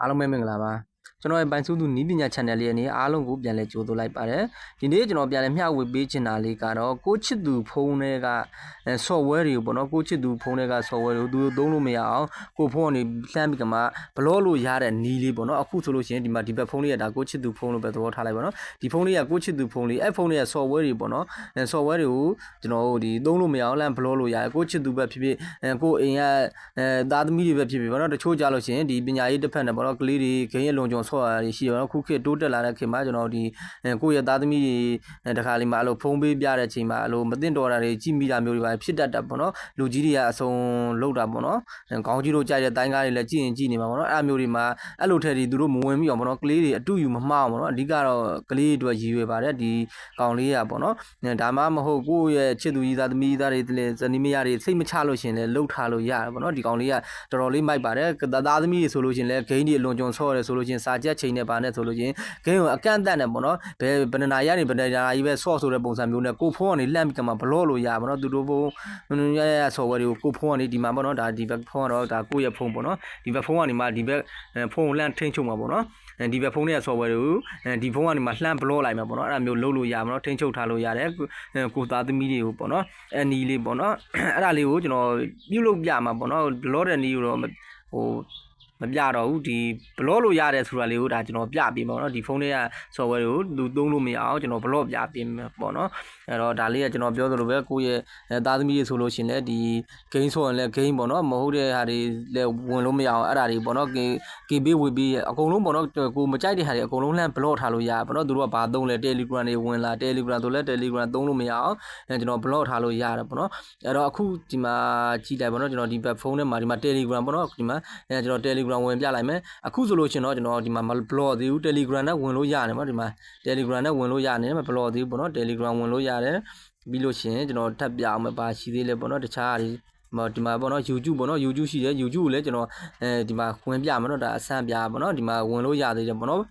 အားလုံးပဲမင်္ဂလာပါ ကျွန်တော်ရဲ့ပိုင်းစုသူနီးပညာ channel လေးအနေနဲ့အားလုံးကိုပြန်လဲကြိုးဆိုလိုက်ပါတယ်ဒီနေ့ကျွန်တော်ပြန်လဲမျှဝေပေးချင်တာလေးကတော့ကိုချစ်သူဖုန်းတွေကအဲ software တွေကိုပေါ့နော်ကိုချစ်သူဖုန်းတွေက software တွေကိုသူတို့သုံးလို့မရအောင်ကိုဖုန်းကနေလှမ်းပြီးကမှဘလော့လို့ရတဲ့နီးလေးပေါ့နော်အခုဆိုလို့ရှိရင်ဒီမှာဒီဘက်ဖုန်းလေးကဒါကိုချစ်သူဖုန်းလို့ပဲသဘောထားလိုက်ပါနော်ဒီဖုန်းလေးကကိုချစ်သူဖုန်းလေးအဲ့ဖုန်းလေးက software တွေပေါ့နော်အဲ software တွေကိုကျွန်တော်တို့ဒီသုံးလို့မရအောင်လှမ်းဘလော့လို့ရတယ်ကိုချစ်သူပဲဖြစ်ဖြစ်အဲကိုအိမ်ကအဲသားသမီးတွေပဲဖြစ်ဖြစ်ပေါ့နော်တချို့ကြလို့ရှိရင်ဒီပညာရေးတစ်ဖက်နဲ့ပေါ့နော်ကလေးတွေခင်းရလုံခြုံဆော့ရရှိရတော့ခုခေတ်တိုးတက်လာတဲ့ခေတ်မှာကျွန်တော်ဒီအဲကိုယ့်ရဲ့သားသမီးတွေအဲတခါလေးမှာအဲ့လိုဖုန်းပေးပြတဲ့အချိန်မှာအဲ့လိုမသိတော်တာတွေကြည့်မိတာမျိုးတွေပါဖြစ်တတ်တာပေါ့နော်လူကြီးတွေကအစုံလောက်တာပေါ့နော်အဲခေါင်းကြီးတို့ကြိုက်တဲ့တိုင်းကားတွေလည်းကြည့်ရင်ကြည့်နေမှာပေါ့နော်အဲ့အမျိုးတွေမှာအဲ့လိုထက်ဒီသူတို့မဝင်မိအောင်ပေါ့နော်ကလေးတွေအတူယူမမှားအောင်ပေါ့နော်အဓိကတော့ကလေးတွေအတွက်ရည်ရွယ်ပါတယ်ဒီကောင်လေးရပေါ့နော်အဲဒါမှမဟုတ်ကိုယ့်ရဲ့ချစ်သူကြီးသားသမီးသားတွေလည်းဇနီးမယားတွေစိတ်မချလို့ရှရင်လည်းလှုပ်ထားလို့ရတယ်ပေါ့နော်ဒီကောင်လေးကတော်တော်လေးမိုက်ပါတယ်သားသမီးတွေဆိုလို့ရှရင်လည်းဂိမ်းတွေအလွန်ကြုံဆော့ရတယ်ဆိုလို့ရှရင်စာချက်ချိန်နဲ့ပါနဲ့ဆိုလို့ရှရင်ဂိမ်းကိုအကန့်အသတ်နဲ့ပေါ့နော်ဘယ်ဘယ်နှစ်နာရီကနေဘယ်နှစ်နာရီပဲဆော့ဆိုတဲ့ပုံစံမျိုးနဲ့ကိုဖုန်းကနေလှမ်းပြီးကမှဘလော့လို့ရပါတော့သူတို့ဘုံရရ software တွေကိုကိုဖုန်းကနေဒီမှာပေါ့နော်ဒါဒီဘက်ဖုန်းကတော့ဒါကိုယ့်ရဲ့ဖုန်းပေါ့နော်ဒီဘက်ဖုန်းကနေမှဒီဘက်ဖုန်းကိုလှမ်းထိန်းချုပ်မှာပေါ့နော်ဒီဘက်ဖုန်းရဲ့ software တွေကိုဒီဖုန်းကနေမှလှမ်းဘလော့လိုက်မှာပေါ့နော်အဲ့ဒါမျိုးလုပ်လို့ရမှာနော်ထိန်းချုပ်ထားလို့ရတယ်ကိုသားသမီးတွေကိုပေါ့နော်အနီလေးပေါ့နော်အဲ့ဒါလေးကိုကျွန်တော်ပြုလုပ်ပြမှာပေါ့နော်ဘလော့တဲ့နီးကိုတော့ဟို မပြတော့ဘူးဒီဘလော့လို့ရတယ်ဆိုတာလေးကိုဒါကျွန်တော်ပြပေးပါတော့ဒီဖုန်းလေးက software ကိုသူသုံးလို့မရအောင်ကျွန်တော်ဘလော့ပြပေးမှာပေါ့နော်အဲ့တော့ဒါလေးကကျွန်တော်ပြောသလိုပဲကိုယ့်ရဲ့သားသမီးတွေဆိုလို့ရှိရင်လည်းဒီ game ဆိုရင်လည်း game ပေါ့နော်မဟုတ်တဲ့ဟာတွေလည်းဝင်လို့မရအောင်အဲ့ဒါတွေပေါ့နော် game game ပေးဝေပေးအကုန်လုံးပေါ့နော်ကိုမကြိုက်တဲ့ဟာတွေအကုန်လုံးလှမ်း block ထားလို့ရပေါ့နော်သူတို့ကဘာသုံးလဲ Telegram တွေဝင်လာ Telegram ဆိုလဲ Telegram သုံးလို့မရအောင်အဲကျွန်တော် block ထားလို့ရတယ်ပေါ့နော်အဲ့တော့အခုဒီမှာကြည့်လိုက်ပေါ့နော်ကျွန်တော်ဒီဘက်ဖုန်းထဲမှာဒီမှာ Telegram ပေါ့နော်ဒီမှာအဲကျွန်တော် Telegram ဝင်ပြလိုက်မယ်အခုဆိုလို့ရှိရင်တော့ကျွန်တော်ဒီမှာမ block သေးဘူး Telegram နဲ့ဝင်လို့ရတယ်ပေါ့ဒီမှာ Telegram နဲ့ဝင်လို့ရတယ်မ block သေးဘူးပေါ့နော် Telegram ဝင်လို့ရတယ်ပြီးလို့ရှိရင်ကျွန်တော်ထပ်ပြအောင်မယ်ပါရှိသေးလဲပေါ့နော်တခြားဟာတွေမဒီမှာပေါ့နော် YouTube ပေါ့နော် YouTube ရှိတယ် YouTube ကိုလည်းကျွန်တော်အဲဒီမှာဝင်ပြမယ်နော်ဒါအဆန်းပြပေါ့နော်ဒီမှာဝင်လို့ရသေးတယ်ပေါ့နော်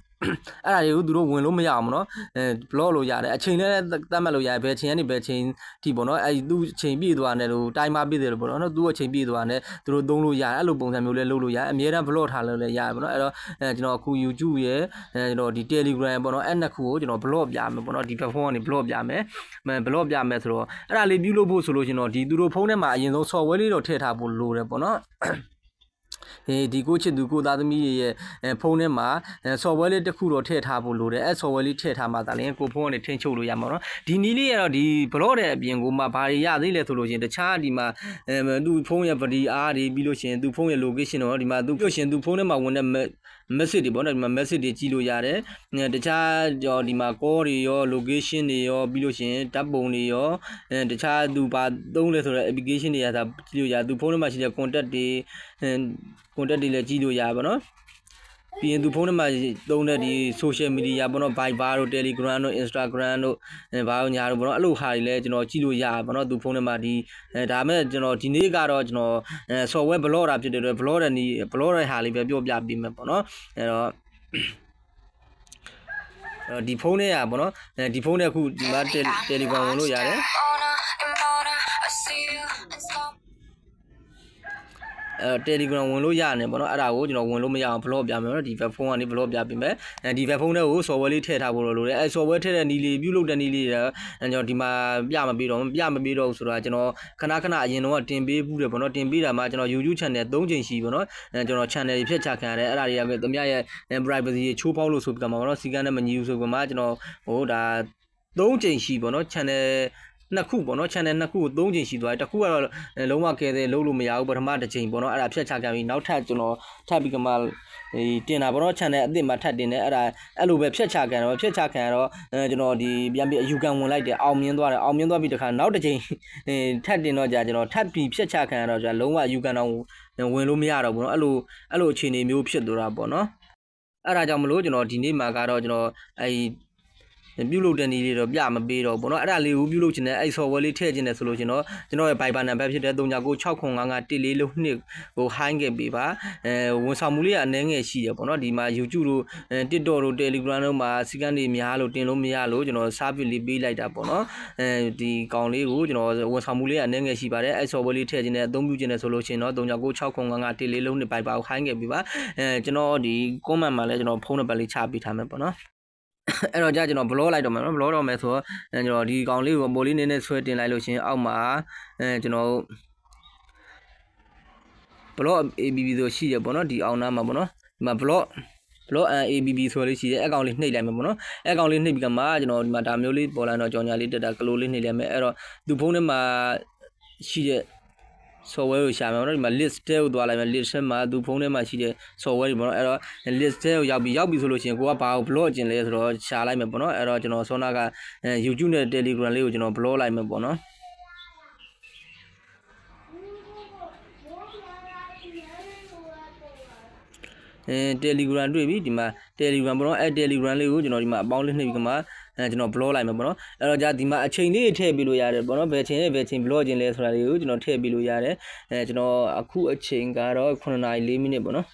အဲ့ဒါတွေကိုသူတို့ဝင်လို့မရအောင်ပေါ့နော်အဲ block လို့ရတယ်အချိန်လည်းသတ်မှတ်လို့ရတယ်ဘယ်ချိန်ကနေဘယ်ချိန်ထိပေါ့နော်အဲဒီသူ့ချိန်ပြည့်သွားတယ်လို့ timer ပြည့်တယ်လို့ပေါ့နော်သူ့အချိန်ပြည့်သွားတယ်သူတို့သုံးလို့ရတယ်အဲ့လိုပုံစံမျိုးလည်းလုပ်လို့ရတယ်အများအား block ထားလို့လည်းရတယ်ပေါ့နော်အဲ့တော့အဲကျွန်တော်အခု YouTube ရဲ့အဲကျွန်တော်ဒီ Telegram ပေါ့နော်အဲ့နှစ်ခုကိုကျွန်တော် block ပြမယ်ပေါ့နော်ဒီ platform ကနေ block ပြမယ်မ block ပြမယ်ဆိုတော့အဲ့ဒါလေးပြုလုပ်ဖို့ဆိုလို့ရှင်တော့ဒီသူတို့ဖုန်းထဲမှာအရင်ဆုံး software လေးတော့ထည့်ထားဖို့လိုတယ်ပေါ့နော်ဟေး ဒီကိုချစ်သူကိုသားသမီးရဲ့ဖုန်းထဲမှာ software လေးတစ်ခုတော့ထည့်ထားဖို့လိုတယ်အဲ software လေးထည့်ထားမှသာလျှင်ကိုဖုန်းကနေထင်းချုပ်လို့ရမှာနော်ဒီနီးလေးကတော့ဒီ blog တဲ့အပြင်ကိုမှဘာတွေရသေးလဲဆိုလို့ရှင်တခြားဒီမှာသူ့ဖုန်းရဲ့ body အားတွေပြီးလို့ရှင်သူ့ဖုန်းရဲ့ location တော့ဒီမှာသူ့လို့ရှင်သူ့ဖုန်းထဲမှာဝင်တဲ့ message တွေပေါ့နော်ဒီမှာ message တွေကြည့်လို့ရတယ်။တခြားကြောဒီမှာ call တွေရော location တွေရောပြီးလို့ရှိရင်ဓာတ်ပုံတွေရောအဲတခြားသူပါသုံးလဲဆိုတော့ application တွေကသာကြည့်လို့ရသူဖုန်းထဲမှာရှိတဲ့ contact တွေအဲ contact တွေလည်းကြည့်လို့ရပါတော့။ ပြီးရင်သူဖုန်းထဲမှာသုံးတဲ့ဒီ social media ပေါ့နော် Viber တို့ Telegram တို့ Instagram တို့အဲဘာလို့ညာတို့ပေါ့နော်အဲ့လိုဟာတွေလည်းကျွန်တော်ကြည့်လို့ရပါပေါ့နော်သူဖုန်းထဲမှာဒီအဲဒါမဲ့ကျွန်တော်ဒီနေ့ကတော့ကျွန်တော်အဲ software block တာဖြစ်တဲ့အတွက် block တဲ့နီး block တဲ့ဟာလေးပဲပြောပြပေးမယ်ပေါ့နော်အဲ့တော့ဒီဖုန်းနဲ့ရပါတော့အဲဒီဖုန်းနဲ့အခုဒီမှာ Telegram ဝင်လို့ရတယ် အဲ Telegram ဝင်လို့ရတယ်ပေါ့နော်အဲ့ဒါကိုကျွန်တော်ဝင်လို့မရအောင် block ပြမယ်နော်ဒီ web phone ကနေ block ပြပေးမယ်အဲဒီ web phone တွေကို software လေးထည့်ထားဖို့လိုတယ်အဲ software ထည့်တဲ့နည်းလေးပြုလုပ်တဲ့နည်းလေးတွေကျွန်တော်ဒီမှာပြမပေးတော့ပြမပေးတော့ဆိုတာကျွန်တော်ခဏခဏအရင်တော့တင်ပေးဘူးတယ်ပေါ့နော်တင်ပေးတာမှကျွန်တော် YouTube channel 3ချိန်ရှိပေါ့နော်အဲကျွန်တော် channel တွေဖြတ်ချခံရတယ်အဲ့ဒါတွေကသမ ्या ရဲ့ privacy ချိုးဖောက်လို့ဆိုပြီးကမှာပေါ့နော်စီကန်းနဲ့မညီဘူးဆိုပြီးမှကျွန်တော်ဟိုဒါ3ချိန်ရှိပေါ့နော် channel နှစ်ခုပေါ့နော် channel နှစ်ခုကို3ချိန်ရှိသွားတယ်တစ်ခုကတော့လုံးဝကဲတယ်လုံးလို့မရဘူးပထမတစ်ချိန်ပေါ့နော်အဲ့ဒါဖြတ်ချခံပြီးနောက်ထပ်ကျွန်တော်ထပ်ပြီးကမှဒီတင်တာပေါ့နော် channel အစ်စ်မှာထပ်တင်တယ်အဲ့ဒါအဲ့လိုပဲဖြတ်ချခံတော့ဖြတ်ချခံတော့အဲကျွန်တော်ဒီပြန်ပြီးအယူခံဝင်လိုက်တယ်အောင်မြင်သွားတယ်အောင်မြင်သွားပြီးတခါနောက်တစ်ချိန်ထပ်တင်တော့ကြာကျွန်တော်ထပ်ပြီးဖြတ်ချခံရတော့ကြာလုံးဝအယူခံတော့ဝင်လို့မရတော့ဘူးနော်အဲ့လိုအဲ့လိုအခြေအနေမျိုးဖြစ်သွားတာပေါ့နော်အဲ့ဒါကြောင့်မလို့ကျွန်တော်ဒီနေ့မှာကတော့ကျွန်တော်အဲ ပြုလုပ်တဲ့နည်းလေးတော့ပြမပေးတော့ဘူးပေါ့နော်အဲ့ဒါလေးကိုပြုလုပ်ချင်တဲ့အဲ့ software လေးထည့်ချင်တယ်ဆိုလို့ရှင်တော့ကျွန်တော်ရဲ့ Viber နံပါတ်ဖြစ်တဲ့39969514လို့နှစ်ကို high ခဲ့ပေးပါအဲဝန်ဆောင်မှုလေးကအနည်းငယ်ရှိရပေါ့နော်ဒီမှာ YouTube တို့အဲ TikTok တို့ Telegram တို့မှာစီကန်းတွေများလို့တင်လို့မရလို့ကျွန်တော် service လေးပေးလိုက်တာပေါ့နော်အဲဒီကောင်လေးကိုကျွန်တော်ဝန်ဆောင်မှုလေးကအနည်းငယ်ရှိပါတယ်အဲ့ software လေးထည့်ချင်တဲ့အသုံးပြုချင်တယ်ဆိုလို့ရှင်တော့39969514လို့နှစ် Viber ကို high ခဲ့ပေးပါအဲကျွန်တော်ဒီ comment မှာလည်းကျွန်တော်ဖုန်းနံပါတ်လေးချပေးထားမယ်ပေါ့နော် အဲ့တော့ကြာကျွန်တော် blog လိုက်တော့မယ်နော် blog တော့မယ်ဆိုတော့အဲကျွန်တော်ဒီကောင်လေးကိုမိုးလေးနည်းနည်းဆွဲတင်လိုက်လို့ရှရင်အောက်မှာအဲကျွန်တော် blog ABB ဆိုရှိရပေါ့နော်ဒီအောင်နာမှာပေါ့နော်ဒီမှာ blog blog ABB ဆိုလို့ရှိရဲအကောင့်လေးနှိပ်လိုက်မယ်ပေါ့နော်အကောင့်လေးနှိပ်ပြီးကမှကျွန်တော်ဒီမှာဒါမျိုးလေးပေါ်လာတော့ကြောင်ညာလေးတက်တာကလိုလေးနှိပ်လိုက်မယ်အဲ့တော့သူဖုန်းထဲမှာရှိတဲ့ software ကိုရှာမယ်ပေါ့နော်ဒီမှာ list တဲကိုသွားလိုက်မယ် list ထဲမှာသူဖုန်းထဲမှာရှိတဲ့ software တွေပေါ့နော်အဲ့တော့ list တဲကိုရောက်ပြီးရောက်ပြီဆိုလို့ရှိရင်ကိုကဘာကို blog ကျင်လဲဆိုတော့ရှာလိုက်မယ်ပေါ့နော်အဲ့တော့ကျွန်တော်ဆောနာကအဲ YouTube နဲ့ Telegram လေးကိုကျွန်တော် blog လိုက်မယ်ပေါ့နော် အဲ Telegram တွေ့ပြီဒီမှာ Telegram ပေါ့နော်အဲ Telegram လေးကိုကျွန်တော်ဒီမှာအပေါင်းလေးနှိပ်ပြီးကမှအဲကျွန်တော် blog လိုက်မယ်ပေါ့နော်အဲ့တော့じゃဒီမှာအချိန်လေးထည့်ပြီးလို့ရတယ်ပေါ့နော်ဘယ်ချိန်နဲ့ဘယ်ချိန် blog ခြင်းလဲဆိုတာလေးကိုကျွန်တော်ထည့်ပြီးလို့ရတယ်အဲကျွန်တော်အခုအချိန်ကတော့9နာရီ4မိနစ်ပေါ့နော်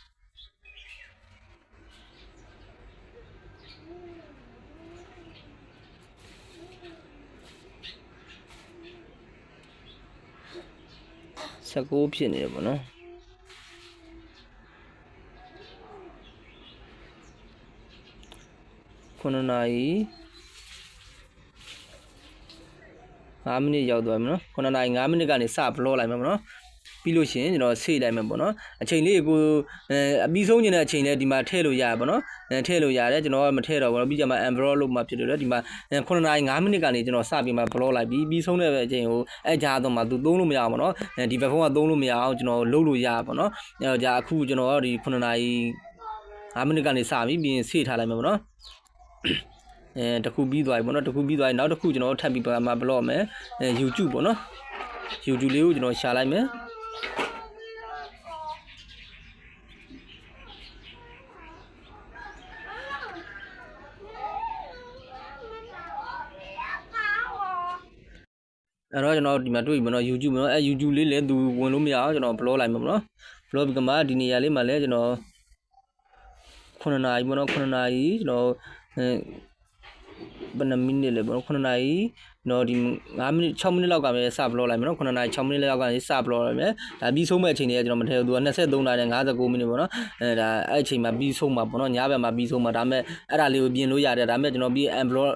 19ဖြစ်နေတယ်ပေါ့နော် 9နာရီ5မိနစ်ရောက်သွားပြီနော်9နာရီ5မိနစ်ကနေစဘလော့လိုက်မယ်ပေါ့နော်ပြီးလို့ရှိရင်ကျွန်တော်ဆေးလိုက်မယ်ပေါ့နော်အချိန်လေးကိုအဲအပြီးဆုံးခြင်းတဲ့အချိန်လေးဒီမှာထည့်လို့ရပါပေါ့နော်အဲထည့်လို့ရတယ်ကျွန်တော်ကမထည့်တော့ဘူးနော်ပြီးကြမှာ envelope လို့မှဖြစ်တယ်လေဒီမှာ9နာရီ5မိနစ်ကနေကျွန်တော်စပြီးမှဘလော့လိုက်ပြီးပြီးဆုံးတဲ့အချိန်ကိုအဲကြားတော့မှသူသုံးလို့မရအောင်ပေါ့နော်အဲဒီဘက်ဖုန်းကသုံးလို့မရအောင်ကျွန်တော်လုပ်လို့ရပါပေါ့နော်အဲတော့じゃအခုကျွန်တော်ဒီ9နာရီ5မိနစ်ကနေစပြီးပြီးရင်ဆေးထားလိုက်မယ်ပေါ့နော် အဲတစ်ခုပြီးသွားပြီပေါ့နော်တစ်ခုပြီးသွားရင်နောက်တစ်ခုကျွန်တော်ထပ်ပြီးပါမှာဘလော့မယ်အဲ YouTube ပေါ့နော် YouTube လေးကိုကျွန်တော်ရှာလိုက်မယ်အဲ့တော့ကျွန်တော်ဒီမှာတွေ့ပြီပေါ့နော် YouTube ပေါ့နော်အဲ YouTube လေးလည်းသူဝင်လို့မရအောင်ကျွန်တော် blog လိုက်မှာပေါ့နော် blog ပြီးကမှဒီနေရာလေးမှာလည်းကျွန်တော်9နာရီပေါ့နော်9နာရီကျွန်တော် အဲဘယ်နှမိနစ်လဲဘယ်9နာရီနော်ဒီ9မိနစ်6မိနစ်လောက်ကပဲစဘလော့လိုက်မယ်နော်9နာရီ6မိနစ်လောက်ကစဘလော့လိုက်မယ်ဒါပြီးဆုံးမဲ့အချိန်တွေကကျွန်တော်မထည့်ဘူးသူက23နာရီ59မိနစ်ပေါ့နော်အဲဒါအဲ့အချိန်မှာပြီးဆုံးမှာပေါ့နော်ညဘက်မှာပြီးဆုံးမှာဒါမဲ့အဲ့ဒါလေးကိုပြင်လို့ရတယ်ဒါမဲ့ကျွန်တော်ပြီး unblock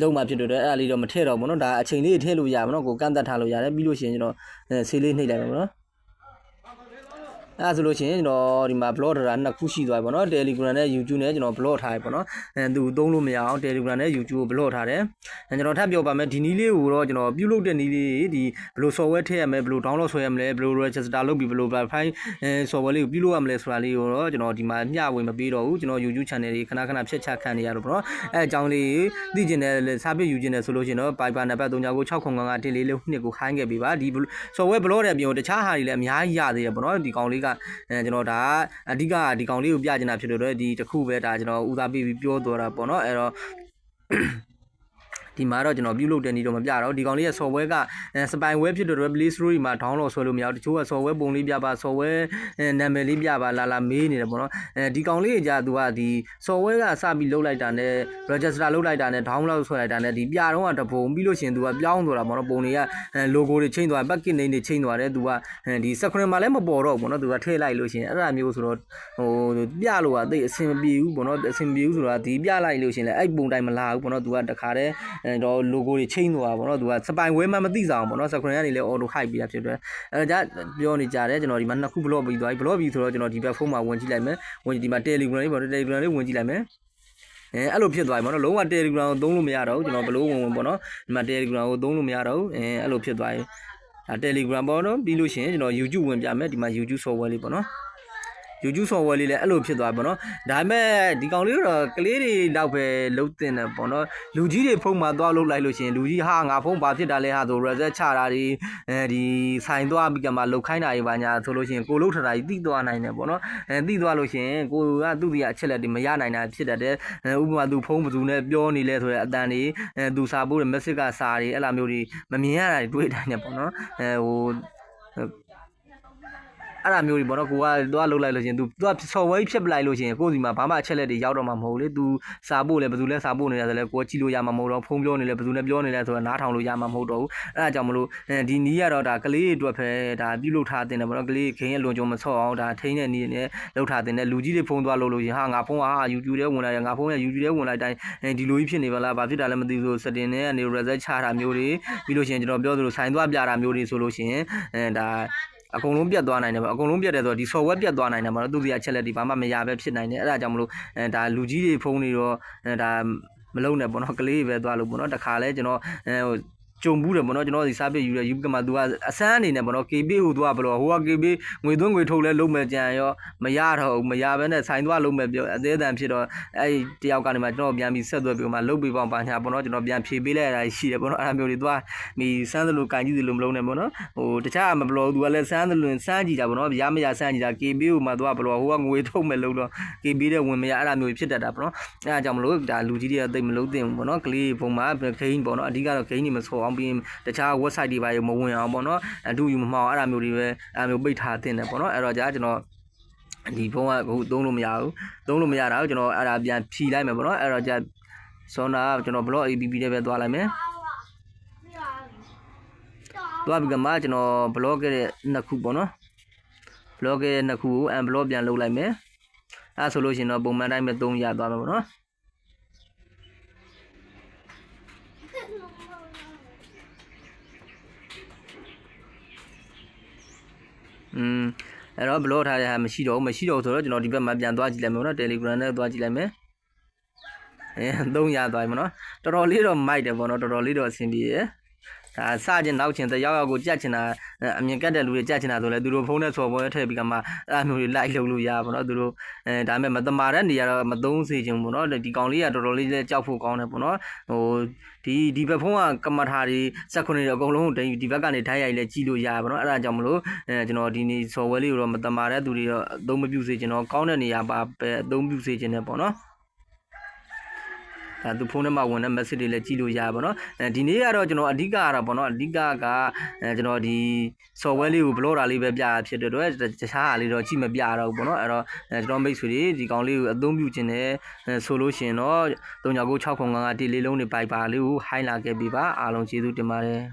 လုံးမှာဖြစ်တော့အဲ့ဒါလေးတော့မထည့်တော့ဘူးနော်ဒါအချိန်လေးထည့်လို့ရမှာနော်ကိုကန့်သက်ထားလို့ရတယ်ပြီးလို့ရှိရင်ကျွန်တော်ဆေးလေးနှိပ်လိုက်မှာပေါ့နော် အဲ့ဒါဆိုလို့ရှိရင်ကျွန်တော်ဒီမှာ blog တာနှစ်ခုရှိသွားပြီပေါ့နော် Telegram နဲ့ YouTube နဲ့ကျွန်တော် blog ထားရပေါ့နော်အဲသူသုံးလို့မရအောင် Telegram နဲ့ YouTube ကို blog ထားတယ်အဲကျွန်တော်ထပ်ပြောပါမယ်ဒီနည်းလေးကိုတော့ကျွန်တော်ပြုလုပ်တဲ့နည်းလေးဒီဘယ်လို software ထည့်ရမလဲဘယ်လို download ဆွဲရမလဲဘယ်လို register လုပ်ပြီးဘယ်လို file အဲ software လေးကိုပြုလုပ်ရမလဲဆိုတာလေးကိုတော့ကျွန်တော်ဒီမှာမျှဝေမပေးတော့ဘူးကျွန်တော် YouTube channel လေးခဏခဏဖြတ်ချခံနေရတော့ပေါ့နော်အဲအကြောင်းလေးသိကျင်တယ်စာပြယူကျင်တယ်ဆိုလို့ရှိရင်တော့ Piper နံပါတ်399695တင်လေးလေးနှစ်ကိုခိုင်းခဲ့ပေးပါဒီ software blog တဲ့ပြင်တခြားဟာတွေလည်းအများကြီးရသေးတယ်ပေါ့နော်ဒီကောင်လေးကအဲကျွန်တော်ဒါအဓိကဒီကောင်လေးကိုပြချင်တာဖြစ်လို့တော့ဒီတစ်ခုပဲဒါကျွန်တော်ဦးစားပေးပြီးပြောသွားတာပေါ့နော်အဲတော့ ဒီမှာတော့ကျွန်တော်ပြုလုပ်တဲ့နည်းတော့မပြတော့ဒီကောင်လေးရဲ့ software က spyware ဖြစ်တဲ့ Play Store ဒီမှာ download ဆွဲလို့မရဘူးတချို့က software ပုံလေးပြပါ software နာမည်လေးပြပါလာလာမေးနေတယ်ပေါ့နော်အဲဒီကောင်လေးကြာသူကဒီ software ကစပြီးလုပ်လိုက်တာနဲ့ register လုပ်လိုက်တာနဲ့ download ဆွဲလိုက်တာနဲ့ဒီပြတော့ကတပုံပြီးလို့ရှိရင်သူကပြောင်းသွားတာပေါ့နော်ပုံတွေက logo တွေချိန်သွား back name တွေချိန်သွားတယ်သူကဒီ screen မှာလည်းမပေါ်တော့ဘူးပေါ့နော်သူကထည့်လိုက်လို့ရှိရင်အဲ့ဒါမျိုးဆိုတော့ဟိုပြလို့ကသိအဆင်မပြေဘူးပေါ့နော်အဆင်မပြေဘူးဆိုတာဒီပြလိုက်လို့ရှိရင်လည်းအဲ့ပုံတိုင်းမလာဘူးပေါ့နော်သူကတခါတည်းအဲတော့ logo တွေချိန်သွားပါပေါ့နော်သူကစပိုင်ဝဲမှမသိစားအောင်ပေါ့နော် screen ကနေလည်း auto hide ပေးတာဖြစ်တယ်အဲဒါပြောနေကြတယ်ကျွန်တော်ဒီမှာနှစ်ခု blog ပြီးသွားပြီ blog ပြီးဆိုတော့ကျွန်တော်ဒီဘက်ဖုန်းမှာဝင်ကြည့်လိုက်မယ်ဝင်ဒီမှာ telegram လေးပေါ့ telegram လေးဝင်ကြည့်လိုက်မယ်အဲအဲ့လိုဖြစ်သွားပြီပေါ့နော်လုံးဝ Telegram ကိုသုံးလို့မရတော့ဘူးကျွန်တော်ဘလို့ဝင်ဝင်ပေါ့နော်ဒီမှာ Telegram ကိုသုံးလို့မရတော့ဘူးအဲအဲ့လိုဖြစ်သွားပြီဒါ Telegram ပေါ့နော်ပြီးလို့ရှိရင်ကျွန်တော် YouTube ဝင်ပြမယ်ဒီမှာ YouTube software လေးပေါ့နော် YouTube software လေးလည်းအဲ့လိုဖြစ်သွားပြီပေါ့နော်ဒါပေမဲ့ဒီကောင်လေးတော့ကလေးတွေတော့ပဲလုံးတင်တယ်ပေါ့နော်လူကြီးတွေဖုန်းမှာသွားလို့လိုက်လို့ရှိရင်လူကြီးဟာငါဖုန်းဘာဖြစ်တာလဲဟာဆို reset ချတာတွေအဲဒီဆိုင်သွားပြီးကမှလုတ်ခိုင်းတာတွေပါညာဆိုလို့ရှိရင်ကိုလုတ်ထတာကြီးတိသွားနိုင်တယ်ပေါ့နော်အဲတိသွားလို့ရှိရင်ကိုကသူ့ဒီအချက်လက်တွေမရနိုင်တာဖြစ်တတ်တယ်အဲဥပမာသူဖုန်းဘယ်သူနဲ့ပြောနေလဲဆိုတဲ့အတန်တွေအဲသူစာပို့တဲ့ message ကစာတွေအဲ့လိုမျိုးတွေမမြင်ရတာတွေတွေ့တိုင်းတယ်ပေါ့နော်အဲဟို အဲ့ဒါမျိုးတွေပေါ့နော်ကိုကသွားလှုပ်လိုက်လို့ရှရင် तू သူက software ဖြတ်ပလိုက်လို့ရှရင်ကိုယ်စီမှာဘာမှအချက်လက်တွေရောက်တော့မှာမဟုတ်လေ तू စာပို့လဲဘယ်သူလဲစာပို့နေလဲဆိုလဲကိုယ်ကြည့်လို့ရမှာမဟုတ်တော့ဖုန်းပြောနေလဲဘယ်သူနဲ့ပြောနေလဲဆိုတော့နားထောင်လို့ရမှာမဟုတ်တော့ဘူးအဲ့ဒါကြောင့်မလို့အဲဒီနီးရတော့ဒါကလေးတွေအတွက်ပဲဒါပြုလုပ်ထားတင်တယ်ပေါ့နော်ကလေးခင်းရဲ့လွန်ကြုံမဆော့အောင်ဒါထိန်းတဲ့နီးနဲ့လှုပ်ထားတင်တယ်လူကြီးတွေဖုန်းသွားလို့လို့ရှရင်ဟာငါဖုန်းဟာ YouTube ထဲဝင်လာတယ်ငါဖုန်းက YouTube ထဲဝင်လိုက်တိုင်းအဲဒီလိုကြီးဖြစ်နေပါလားဘာဖြစ်တာလဲမသိဘူးဆို setting နဲ့ကနေ reset ချတာမျိုးတွေပြီးလို့ရှရင်ကျွန်တော်ပြောသလိုဆိုင်သွားပြတာမျိုးတွေဆိုလို့ရှရင်အဲဒါ အကုန်လုံးပြတ်သွားနိုင်တယ်ပေါ့အကုန်လုံးပြတ်တယ်ဆိုတော့ဒီ software ပြတ်သွားနိုင်တယ်ပေါ့နော်သူစီအချက်လက်ဒီဘာမှမရပဲဖြစ်နိုင်တယ်အဲ့ဒါကြောင့်မလို့အဲဒါလူကြီးတွေဖုန်းတွေတော့အဲဒါမလုံးနဲ့ပေါ့နော်ကလေးတွေပဲသွားလို့ပေါ့နော်တခါလဲကျွန်တော်အဲဟို ကြုံဘူးတယ်ပေါ့နော်ကျွန်တော်ဒီစားပြယူရယူကမှ तू ကအစမ်းအနေနဲ့ပေါ့နော် KB ဟို तू ကဘယ်လိုဟိုက KB ငွေသွင်းငွေထုတ်လဲလုံးမဲ့ကြံရောမရတော့ဘူးမရဘဲနဲ့ဆိုင်သွားလုံးမဲ့ပြောအသေးအတန်ဖြစ်တော့အဲ့ဒီတယောက်ကနေမှကျွန်တော်ပြန်ပြီးဆက်သွယ်ပြီးမှလုတ်ပြီးပေါင်းပါညာပေါ့နော်ကျွန်တော်ပြန်ဖြေပေးလိုက်ရတာရှိတယ်ပေါ့နော်အဲ့ဒါမျိုးတွေ तू ကမီစမ်းသလိုကင်ကြည့်သလိုမလုံးနဲ့ပေါ့နော်ဟိုတခြားမဘလို့ तू ကလည်းစမ်းသလိုစမ်းကြည့်တာပေါ့နော်ရမရစမ်းကြည့်တာ KB ကိုမှ तू ကဘလို့ဟိုကငွေထုတ်မဲ့လို့တော့ KB တဲ့ဝင်မရအဲ့ဒါမျိုးဖြစ်တတ်တာပေါ့နော်အဲ့ဒါကြောင့်မလို့ဒါလူကြီးတွေကတိတ်မလုံးသင့်ဘူးပေါ့နော်ကလေးပုံမှာဂိမ်းပေါ့နော်အဓိကတော့ဂိမ်းတွေမဆော် အောင်ပြီးတခြား website တွေပါရမဝင်အောင်ပေါ့နော်အတူယူမမှောင်အဲ့ဒါမျိုးတွေပဲအဲ့ဒါမျိုးပိတ်ထားတင်တယ်ပေါ့နော်အဲ့တော့ကြာကျွန်တော်ဒီဖုန်းကအခုသုံးလို့မရဘူးသုံးလို့မရတာကိုကျွန်တော်အဲ့ဒါပြန်ဖြီလိုက်မယ်ပေါ့နော်အဲ့တော့ကြာစောနာကကျွန်တော် blog APP နဲ့ပဲသွားလိုက်မယ်သွားပြီးကမှကျွန်တော် blog ခဲ့တဲ့နှစ်ခုပေါ့နော် blog ခဲ့တဲ့နှစ်ခုကို unblock ပြန်လုပ်လိုက်မယ်အဲ့ဆိုလို့ရှိရင်တော့ပုံမှန်တိုင်းပဲသုံးရသွားမှာပေါ့နော် อืมအဲ့တော့ blog ထားတဲ့ဟာမရှိတော့ဘူးမရှိတော့ဘူးဆိုတော့ကျွန်တော်ဒီဘက်မှာပြန်သွားကြည့်လိုက်မယ်ပေါ့နော် Telegram နဲ့သွားကြည့်လိုက်မယ်အဲသုံးရသွားပြီပေါ့နော်တော်တော်လေးတော့မိုက်တယ်ပေါ့နော်တော်တော်လေးတော့အဆင်ပြေတယ် ဒါစကျင်နောက်ကျင်တယောက်ယောက်ကိုကြက်ချင်တာအဲအမြင်ကတ်တဲ့လူတွေကြက်ချင်တာဆိုလဲသူတို့ဖုန်းနဲ့ဆော်ပွဲထည့်ပြီးကမှအဲ့အမျိုးတွေလိုက်လုပ်လို့ရပါတော့သူတို့အဲဒါပေမဲ့မတမာတဲ့နေရာတော့မသုံးစေချင်ဘူးเนาะဒီကောင်လေးကတော်တော်လေးလဲကြောက်ဖို့ကောင်းတယ်ပေါ့နော်ဟိုဒီဒီဘက်ဖုန်းကကမ္မထာတွေစက်ခွနေတွေအကုန်လုံးတင်ဒီဘက်ကနေထိုင်းရိုက်လဲကြည့်လို့ရပါတော့အဲ့ဒါကြောင့်မလို့အဲကျွန်တော်ဒီနေ့ software လေးကိုတော့မတမာတဲ့သူတွေတော့အသုံးမပြုစေချင်တော့ကောင်းတဲ့နေရာပါပဲအသုံးပြုစေချင်တယ်ပေါ့နော်အဲ သူဖုန်းထဲမှာဝင်တဲ့ message တွေလည်းကြည့်လို့ရပါတော့အဲဒီနေ့ကတော့ကျွန်တော်အဓိကကတော့ပေါ့နော်အဓိကကအဲကျွန်တော်ဒီ software လေးကို blog တာလေးပဲပြတာဖြစ်တဲ့အတွက်တခြားဟာလေးတော့ကြည့်မပြတော့ဘူးပေါ့နော်အဲ့တော့အဲကျွန်တော်မိတ်ဆွေတွေဒီကောင်လေးကိုအသုံးပြုခြင်းနဲ့ဆိုလို့ရှိရင်တော့399695ကတိလေးလုံးတွေပိုက်ပါလေးကိုဟိုင်းလာခဲ့ပြီပါအားလုံးကျေးဇူးတင်ပါတယ်